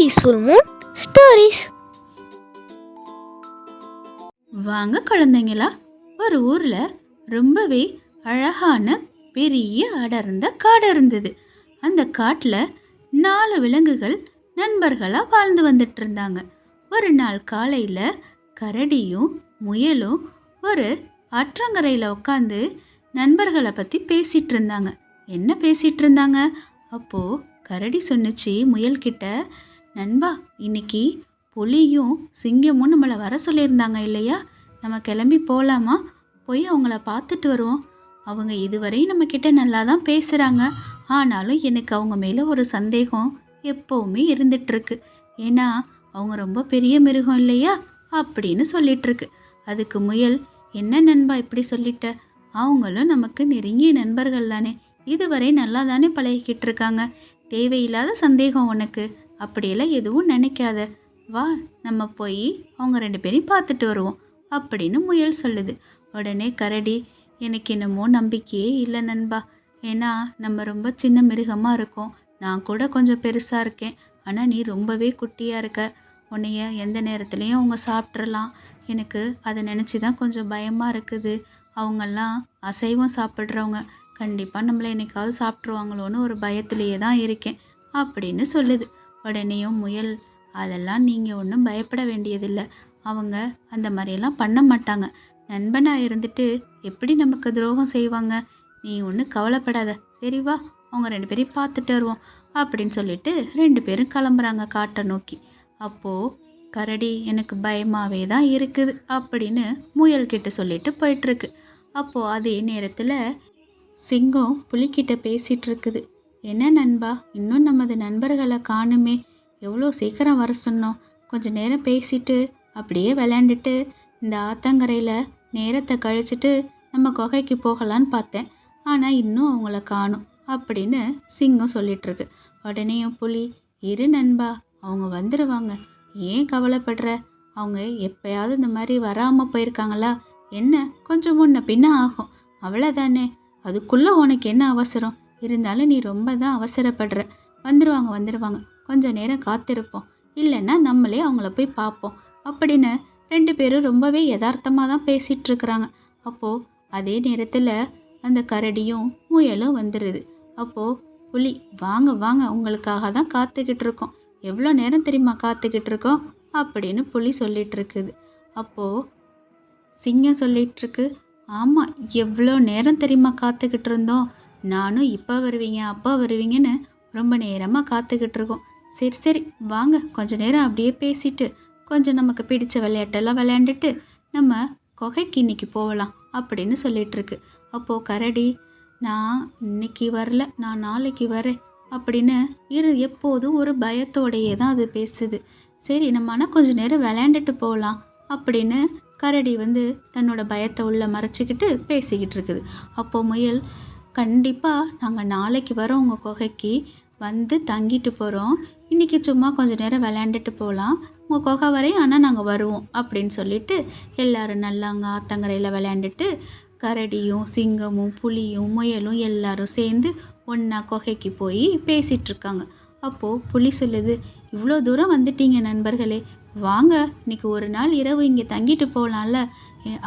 Peaceful Moon stories வாங்க குழந்தைங்களா ஒரு ஊரில் ரொம்பவே அழகான பெரிய அடர்ந்த காடு இருந்தது. அந்த காட்டில் நாலு விலங்குகள் நண்பர்களாக வாழ்ந்து வந்துட்டு இருந்தாங்க. ஒரு நாள் காலையில் கரடியும் முயலும் ஒரு ஆற்றங்கரையில் உட்காந்து நண்பர்களை பற்றி பேசிகிட்டு இருந்தாங்க. என்ன பேசிகிட்டு இருந்தாங்க? அப்போது கரடி சொன்னுச்சு முயல்கிட்ட நண்பா இன்னைக்கு புலியும் சிங்கமும் நம்மளை வர சொல்லியிருந்தாங்க இல்லையா? நம்ம கிளம்பி போகலாமா போய் அவங்கள பார்த்துட்டு வருவோம். அவங்க இதுவரையும் நம்மக்கிட்ட நல்லா தான் பேசுகிறாங்க ஆனாலும் எனக்கு அவங்க மேலே ஒரு சந்தேகம் எப்போவுமே இருந்துகிட்ருக்கு ஏன்னா அவங்க ரொம்ப பெரிய மிருகம் இல்லையா? அப்படின்னு சொல்லிகிட்ருக்கு அதுக்கு முயல் என்ன நண்பா இப்படி சொல்லிட்ட? அவங்களும் நமக்கு நெருங்கிய நண்பர்கள் தானே. இதுவரை நல்லா தானே பழகிக்கிட்டு இருக்காங்க. தேவையில்லாத சந்தேகம் உனக்கு. அப்படியெல்லாம் எதுவும் நினைக்காத. வா நம்ம போய் அவங்க ரெண்டு பேரையும் பார்த்துட்டு வருவோம் அப்படின்னு முயல் சொல்லுது. உடனே கரடி எனக்கு என்னமோ நம்பிக்கையே இல்லை நண்பா. ஏன்னா நம்ம ரொம்ப சின்ன மிருகமாக இருக்கோம். நான் கூட கொஞ்சம் பெருசாக இருக்கேன். ஆனால் நீ ரொம்பவே குட்டியாக இருக்க. உன்னைய எந்த நேரத்துலையும் அவங்க சாப்பிட்றலாம் எனக்கு அதை நினச்சி தான் கொஞ்சம் பயமாக இருக்குது. அவங்கெல்லாம் அசைவம் சாப்பிட்றவங்க. கண்டிப்பாக நம்மளை என்னைக்காவது சாப்பிட்ருவாங்களோன்னு ஒரு பயத்திலேயே தான் இருக்கேன் அப்படின்னு சொல்லுது. உடனேயும் முயல் அதெல்லாம் நீங்கள் ஒன்றும் பயப்பட வேண்டியதில்லை. அவங்க அந்த மாதிரியெல்லாம் பண்ண மாட்டாங்க. நண்பனாக இருந்துட்டு எப்படி நமக்கு துரோகம் செய்வாங்க? நீ ஒன்றும் கவலைப்படாத. சரி வா அவங்க ரெண்டு பேரையும் பார்த்துட்டு வருவோம் அப்படின்னு சொல்லிட்டு ரெண்டு பேரும் கிளம்புறாங்க காட்டை நோக்கி. அப்போது கரடி எனக்கு பயமாகவே தான் இருக்குது அப்படின்னு முயல்கிட்ட சொல்லிட்டு போயிட்டுருக்கு அப்போது அதே நேரத்தில் சிங்கம் புலிக்கிட்ட பேசிகிட்டு இருக்குது. என்ன நண்பா இன்னும் நமது நண்பர்களை காணுமே. எவ்வளோ சீக்கிரம் வர சொன்னோம். கொஞ்ச நேரம் பேசிட்டு அப்படியே விளையாண்டுட்டு இந்த ஆத்தங்கரையில் நேரத்தை கழிச்சிட்டு நம்ம குகைக்கு போகலான்னு பார்த்தேன். ஆனால் இன்னும் அவங்கள காணும் அப்படின்னு சிங்கம் சொல்லிகிட்ருக்கு உடனேயும் புலி இரு நண்பா அவங்க வந்துடுவாங்க ஏன் கவலைப்படுற? அவங்க எப்பயாவது இந்த மாதிரி வராமல் போயிருக்காங்களா? என்ன? கொஞ்சம் முன்ன பின்ன ஆகும். அவ்வளோதானே அதுக்குள்ளே உனக்கு என்ன அவசரம்? இருந்தாலும் நீ ரொம்ப தான் அவசரப்படுற. வந்துடுவாங்க வந்துடுவாங்க கொஞ்ச நேரம் காத்திருப்போம். இல்லைன்னா நம்மளே அவங்கள போய் பார்ப்போம். அப்படின்னு ரெண்டு பேரும் ரொம்பவே யதார்த்தமாக தான் பேசிகிட்டு இருக்கிறாங்க அப்போது அதே நேரத்தில் அந்த கரடியும் முயலும் வந்துடுது அப்போது புலி வாங்க வாங்க உங்களுக்காக தான் காத்துக்கிட்டு இருக்கோம் எவ்வளோ நேரம் தெரியுமா காத்துக்கிட்டு இருக்கோம் அப்படின்னு புலி சொல்லிகிட்ருக்குது இருக்குது அப்போது சிங்கம் சொல்லிகிட்ருக்கு ஆமாம் எவ்வளோ நேரம் தெரியுமா காத்துக்கிட்டு இருந்தோம் நானும் இப்போ வருவீங்க அப்போ வருவீங்கன்னு ரொம்ப நேரமாக காத்துக்கிட்டு இருக்கோம் சரி சரி வாங்க. கொஞ்ச நேரம் அப்படியே பேசிட்டு கொஞ்சம் நமக்கு பிடிச்ச விளையாட்டெல்லாம் விளையாண்டுட்டு நம்ம குகைக்கு இன்னைக்கு போகலாம் அப்படின்னு சொல்லிகிட்ருக்கு அப்போது கரடி நான் இன்னைக்கு வரல நான் நாளைக்கு வரேன் அப்படின்னு இரு எப்போதும் ஒரு பயத்தோடையே தான் அது பேசுது. சரி நம்ம ஆனால் கொஞ்ச நேரம் விளையாண்டுட்டு போகலாம் அப்படின்னு கரடி வந்து தன்னோட பயத்தை உள்ள மறைச்சிக்கிட்டு பேசிக்கிட்டு இருக்குது அப்போது முயல் கண்டிப்பாக நாங்கள் நாளைக்கு வரோம் உங்கள் குகைக்கு. வந்து தங்கிட்டு போகிறோம் இன்றைக்கி சும்மா கொஞ்ச நேரம் விளையாண்டுட்டு போகலாம் உங்கள் குகை வரையும் ஆனால் நாங்கள் வருவோம் அப்படின்னு சொல்லிட்டு எல்லோரும் நல்லாங்க ஆத்தங்கரையில் விளையாண்டுட்டு கரடியும் சிங்கமும் புலியும் முயலும் எல்லாரும் சேர்ந்து ஒன்றா குகைக்கு போய் பேசிகிட்ருக்காங்க அப்போது புலி சொல்லுது இவ்வளோ தூரம் வந்துட்டீங்க நண்பர்களே. வாங்க இன்னைக்கு ஒரு நாள் இரவு இங்கே தங்கிட்டு போகலாம்ல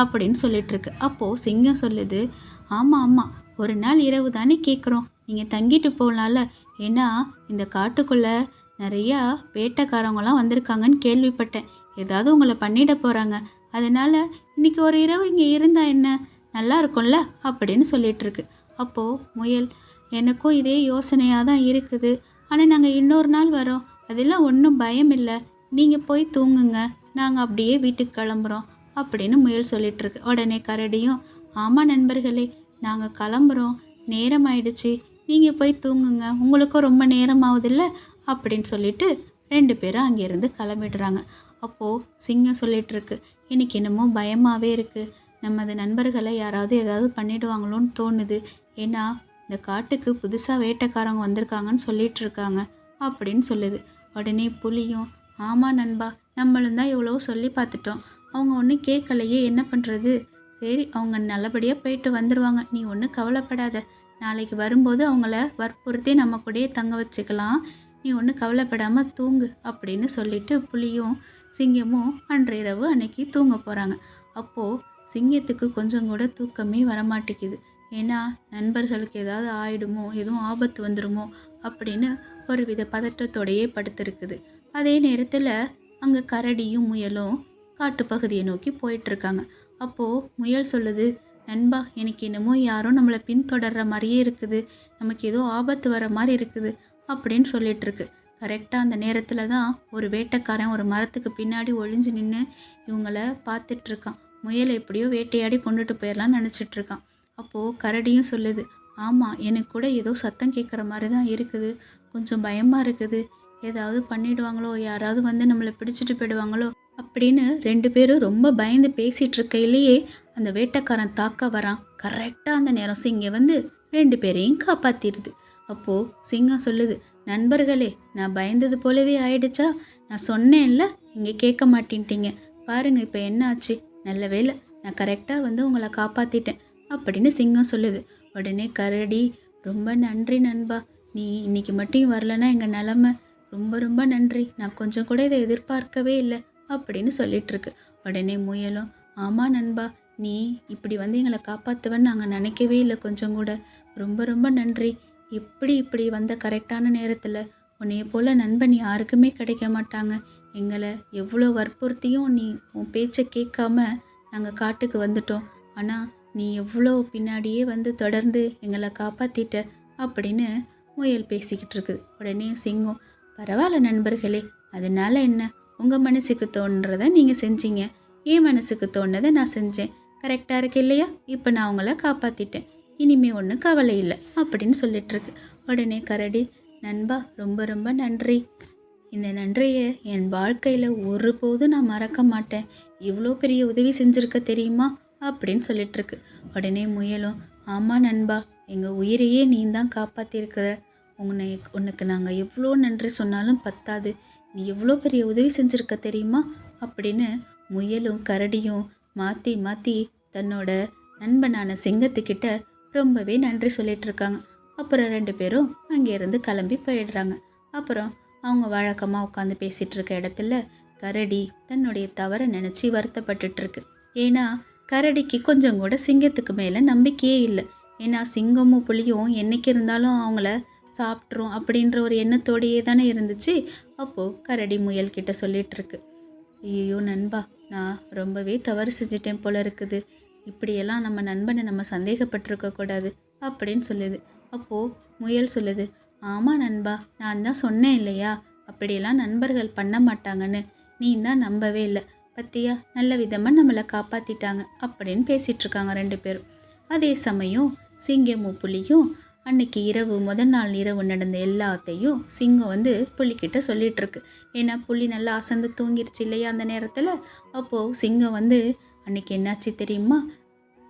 அப்படின்னு சொல்லிட்டுருக்கு. அப்போது சிங்கம் சொல்லுது ஆமாம் ஆமாம் ஒரு நாள் இரவு தானே கேட்குறோம் நீங்கள் தங்கிட்டு போகலாம்ல ஏன்னா இந்த காட்டுக்குள்ளே நிறையா வேட்டைக்காரவங்களாம் வந்திருக்காங்கன்னு கேள்விப்பட்டேன். ஏதாவது உங்களை பண்ணிட போகிறாங்க அதனால் இன்னைக்கு ஒரு இரவு இங்கே இருந்தால் என்ன? நல்லா இருக்கும்ல? அப்படின்னு சொல்லிகிட்ருக்கு அப்போது முயல் எனக்கும் இதே யோசனையாக தான் இருக்குது. ஆனால் நாங்கள் இன்னொரு நாள் வரோம். அதெல்லாம் ஒன்றும் பயம் இல்லை. நீங்கள் போய் தூங்குங்க. நாங்கள் அப்படியே வீட்டுக்கு கிளம்புறோம். அப்படின்னு முயல் சொல்லிகிட்ருக்கு உடனே கரடியும் ஆமாம் நண்பர்களே நாங்கள் கிளம்புறோம். நேரம் ஆயிடுச்சு நீங்கள் போய் தூங்குங்க. உங்களுக்கும் ரொம்ப நேரம் ஆகுதில்ல அப்படின்னு சொல்லிட்டு ரெண்டு பேரும் அங்கேருந்து கிளம்பிடுறாங்க. அப்போது சிங்கம் சொல்லிகிட்ருக்கு எனக்கு என்னமோ பயமாகவே இருக்குது நமது நண்பர்களை யாராவது ஏதாவது பண்ணிடுவாங்களோன்னு தோணுது. ஏன்னா இந்த காட்டுக்கு புதுசாக வேட்டைக்காரங்க வந்திருக்காங்கன்னு சொல்லிட்டு இருக்காங்க அப்படின்னு சொல்லுது. உடனே புலியும் ஆமாம் நண்பா நம்மளும் தான் இவ்வளோ சொல்லி பார்த்துட்டோம். அவங்க ஒன்றும் கேட்கலையே. என்ன பண்ணுறது சரி அவங்க நல்லபடியாக போயிட்டு வந்துடுவாங்க நீ ஒன்றும் கவலைப்படாத. நாளைக்கு வரும்போது அவங்கள வற்புறுத்தி நம்ம கூடயே தங்க வச்சுக்கலாம். நீ ஒன்றும் கவலைப்படாமல் தூங்கு அப்படின்னு சொல்லிட்டு புலியும் சிங்கமும் அன்றைய இரவு அன்னைக்கு தூங்க போகிறாங்க அப்போது சிங்கத்துக்கு கொஞ்சம் கூட தூக்கமே வரமாட்டேங்குது. ஏன்னா நண்பர்களுக்கு ஏதாவது ஆயிடுமோ எதுவும் ஆபத்து வந்துடுமோ அப்படின்னு ஒரு வித பதட்டத்தோடையே படுத்திருக்குது. அதே நேரத்தில் அங்கே கரடியும் முயலும் காட்டுப்பகுதியை நோக்கி போயிட்டுருக்காங்க அப்போது முயல் சொல்லுது நண்பா எனக்கு என்னமோ யாரோ நம்மளை பின்தொடர்ற மாதிரியே இருக்குது. நமக்கு ஏதோ ஆபத்து வர மாதிரி இருக்குது அப்படின்னு சொல்லிகிட்ருக்கு கரெக்டாக அந்த நேரத்தில் தான் ஒரு வேட்டைக்காரன் ஒரு மரத்துக்கு பின்னாடி ஒளிஞ்சு நின்று இவங்கள பார்த்துட்ருக்கான். முயலை எப்படியோ வேட்டையாடி கொண்டுட்டு போயிடலாம்னு நினச்சிட்ருக்கான். அப்போது கரடியும் சொல்லுது ஆமாம் எனக்கு கூட ஏதோ சத்தம் கேட்குற மாதிரி தான் இருக்குது. கொஞ்சம் பயமாக இருக்குது. ஏதாவது பண்ணிடுவாங்களோ யாராவது வந்து நம்மளை பிடிச்சிட்டு போயிடுவாங்களோ அப்படின்னு ரெண்டு பேரும் ரொம்ப பயந்து பேசிகிட்டு இருக்கையிலேயே அந்த வேட்டைக்காரன் தாக்க வரான் கரெக்டாக அந்த நேரம் சிங்கம் வந்து ரெண்டு பேரையும் காப்பாற்றிடுது அப்போது சிங்கம் சொல்லுது நண்பர்களே நான் பயந்தது போலவே ஆயிடுச்சா? நான் சொன்னேன்ல நீங்கள் கேட்க மாட்டேன்ட்டீங்க. பாருங்கள் இப்போ என்ன ஆச்சு? நல்ல வேலை நான் கரெக்டாக வந்து உங்களை காப்பாற்றிட்டேன் அப்படின்னு சிங்கம் சொல்லுது. உடனே கரடி ரொம்ப நன்றி நண்பா. நீ இன்னைக்கு மட்டும் வரலன்னா எங்கள் நிலமை? ரொம்ப ரொம்ப நன்றி. நான் கொஞ்சம் கூட இதை எதிர்பார்க்கவே இல்லை. அப்படின்னு சொல்லிட்டு இருக்கு உடனே முயலும் ஆமாம் நண்பா நீ இப்படி வந்து எங்களை காப்பாற்றுவேன்னு நாங்கள் நினைக்கவே இல்லை கொஞ்சம் கூட. ரொம்ப ரொம்ப நன்றி. இப்படி இப்படி வந்த கரெக்டான நேரத்தில் உன்னைய போல் நண்பன் யாருக்குமே கிடைக்க மாட்டாங்க. எங்களை எவ்வளோ வற்புறுத்தியும் நீ உன் பேச்சை கேட்காம நாங்கள் காட்டுக்கு வந்துட்டோம். ஆனால் நீ எவ்வளோ பின்னாடியே வந்து தொடர்ந்து எங்களை காப்பாற்றிட்ட அப்படின்னு முயல் பேசிக்கிட்டு இருக்குது. உடனே சிங்கம் பரவாயில்ல நண்பர்களே அதனால என்ன? உங்கள் மனசுக்கு தோன்றதை நீங்கள் செஞ்சீங்க. என் மனசுக்கு தோணுதை நான் செஞ்சேன். கரெக்டாக இருக்கு இல்லையா? இப்போ நான் உங்களை காப்பாற்றிட்டேன் இனிமே ஒன்றும் கவலை இல்லை. அப்படின்னு சொல்லிட்டுருக்கு. உடனே கரடி நண்பா ரொம்ப ரொம்ப நன்றி. இந்த நன்றியை என் வாழ்க்கையில் ஒருபோதும் நான் மறக்க மாட்டேன். இவ்வளோ பெரிய உதவி செஞ்சுருக்க தெரியுமா? அப்படின்னு சொல்லிட்டுருக்கு. உடனே முயலும் ஆமாம் நண்பா எங்கள் உயிரையே நீ தான் காப்பாற்றிருக்கிற உன்னை உனக்கு நாங்கள் எவ்வளோ நன்றி சொன்னாலும் பத்தாது. நீ எவ்வளோ பெரிய உதவி செஞ்சுருக்க தெரியுமா? அப்படின்னு முயலும் கரடியும் மாற்றி மாற்றி தன்னோட நண்பனான சிங்கத்துக்கிட்ட ரொம்பவே நன்றி சொல்லிட்டு இருக்காங்க. அப்புறம் ரெண்டு பேரும் அங்கேருந்து கிளம்பி போயிடுறாங்க. அப்புறம் அவங்க வழக்கமாக உட்காந்து பேசிகிட்டு இருக்க இடத்துல கரடி தன்னுடைய தவறை நினச்சி வருத்தப்பட்டுட்டு இருக்கு. ஏன்னா கரடிக்கு கொஞ்சம் கூட சிங்கத்துக்கு மேலே நம்பிக்கையே இல்லை. ஏன்னா சிங்கமும் புலியும் என்றைக்கு இருந்தாலும் அவங்கள சாப்பிட்ரும் அப்படின்ற ஒரு எண்ணத்தோடையே தானே இருந்துச்சு. அப்போது கரடி முயல் கிட்ட சொல்லிட்டு ஐயோ நண்பா நான் ரொம்பவே தவறு செஞ்சிட்டேன் போல இருக்குது. இப்படியெல்லாம் நம்ம நண்பனை நம்ம சந்தேகப்பட்டிருக்கக்கூடாது அப்படின்னு சொல்லுது. அப்போது முயல் சொல்லுது ஆமாம் நண்பா நான் தான் சொன்னேன் இல்லையா? அப்படியெல்லாம் நண்பர்கள் பண்ண மாட்டாங்கன்னு. நீ தான் நம்பவே இல்லை. பத்தியா? நல்ல விதமாக நம்மளை காப்பாற்றிட்டாங்க அப்படின்னு பேசிகிட்ருக்காங்க ரெண்டு பேரும். அதே சமயம் சிங்கமும் புலியும் அன்னைக்கு இரவு முதல் நாள் இரவு நடந்த எல்லாத்தையும் சிங்கம் வந்து புள்ளிக்கிட்ட சொல்லிட்டு இருக்கு ஏன்னா புலி நல்லா அசந்து தூங்கிருச்சு இல்லையா அந்த நேரத்தில்? அப்போது சிங்கம் வந்து அன்னைக்கு என்னாச்சு தெரியுமா?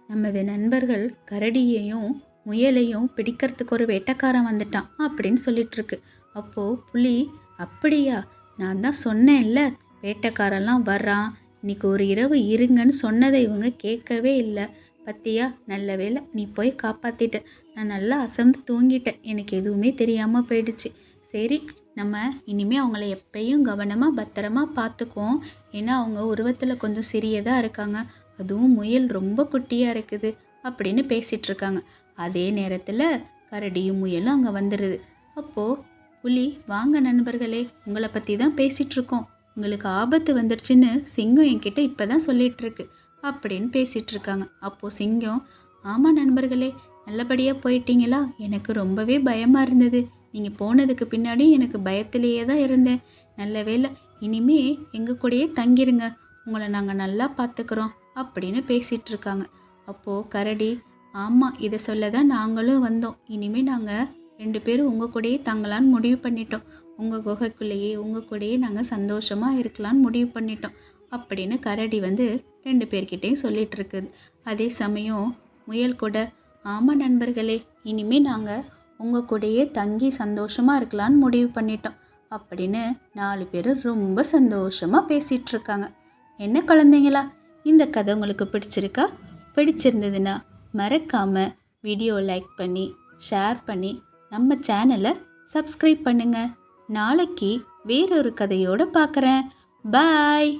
நமது நண்பர்கள் கரடியையும் முயலையும் பிடிக்கிறதுக்கு ஒரு வேட்டக்காரன் வந்துட்டான் அப்படின்னு சொல்லிட்டு இருக்கு அப்போது புலி அப்படியா? நான் தான் சொன்னேன்ல வேட்டைக்காரன்லாம் வர்றான். இன்னைக்கு ஒரு இரவு இருங்கன்னு சொன்னதை இவங்க கேட்கவே இல்லை. பத்தியா? நல்ல வேளை நீ போய் காப்பாற்றிட்ட நான் நல்லா அசந்து தூங்கிட்டேன். எனக்கு எதுவுமே தெரியாமல் போயிடுச்சு. சரி நம்ம இனிமேல் அவங்கள எப்பயும் கவனமாக பத்திரமா பார்த்துக்குவோம் ஏன்னா அவங்க உருவத்தில் கொஞ்சம் சிறியதாக இருக்காங்க. அதுவும் முயல் ரொம்ப குட்டியாக இருக்குது அப்படின்னு பேசிகிட்டு இருக்காங்க அதே நேரத்தில் கரடியும் முயலும் அங்கே வந்துடுது அப்போது புலி வாங்க நண்பர்களே உங்களை பற்றி தான் பேசிகிட்ருக்கோம் உங்களுக்கு ஆபத்து வந்துருச்சுன்னு சிங்கம் என்கிட்ட இப்போ தான் சொல்லிகிட்ருக்கு அப்படின்னு பேசிகிட்ருக்காங்க அப்போது சிங்கம் ஆமாம் நண்பர்களே நல்லபடியாக போயிட்டீங்களா? எனக்கு ரொம்பவே பயமாக இருந்தது. நீங்கள் போனதுக்கு பின்னாடி எனக்கு பயத்திலேயே தான் இருந்தேன். நல்ல வேலை இனிமே எங்கள் கூடயே தங்கிருங்க. உங்களை நாங்கள் நல்லா பார்த்துக்குறோம் அப்படின்னு பேசிகிட்டு இருக்காங்க. அப்போது கரடி ஆமாம் இதை சொல்ல தான் நாங்களும் வந்தோம். இனிமேல் நாங்கள் ரெண்டு பேரும் உங்கள் கூடயே தங்கலான்னு முடிவு பண்ணிட்டோம். உங்கள் குகைக்குள்ளேயே உங்கள் கூடயே நாங்கள் சந்தோஷமாக இருக்கலான்னு முடிவு பண்ணிட்டோம். அப்படின்னு கரடி வந்து ரெண்டு பேர்கிட்டையும் சொல்லிகிட்டு இருக்குது. அதே சமயம் முயல் கூட ஆமாம் நண்பர்களே இனிமேல் நாங்கள் உங்கள் கூடயே தங்கி சந்தோஷமாக இருக்கலான்னு முடிவு பண்ணிட்டோம். அப்படின்னு நாலு பேர் ரொம்ப சந்தோஷமாக பேசிகிட்டு இருக்காங்க. என்ன குழந்தைங்களா இந்த கதை உங்களுக்கு பிடிச்சிருக்கா? பிடிச்சிருந்ததுன்னா மறக்காமல் வீடியோ லைக் பண்ணி ஷேர் பண்ணி நம்ம சேனலை சப்ஸ்கிரைப் பண்ணுங்கள் நாளைக்கு வேறொரு கதையோடு பார்க்குறேன் பாய்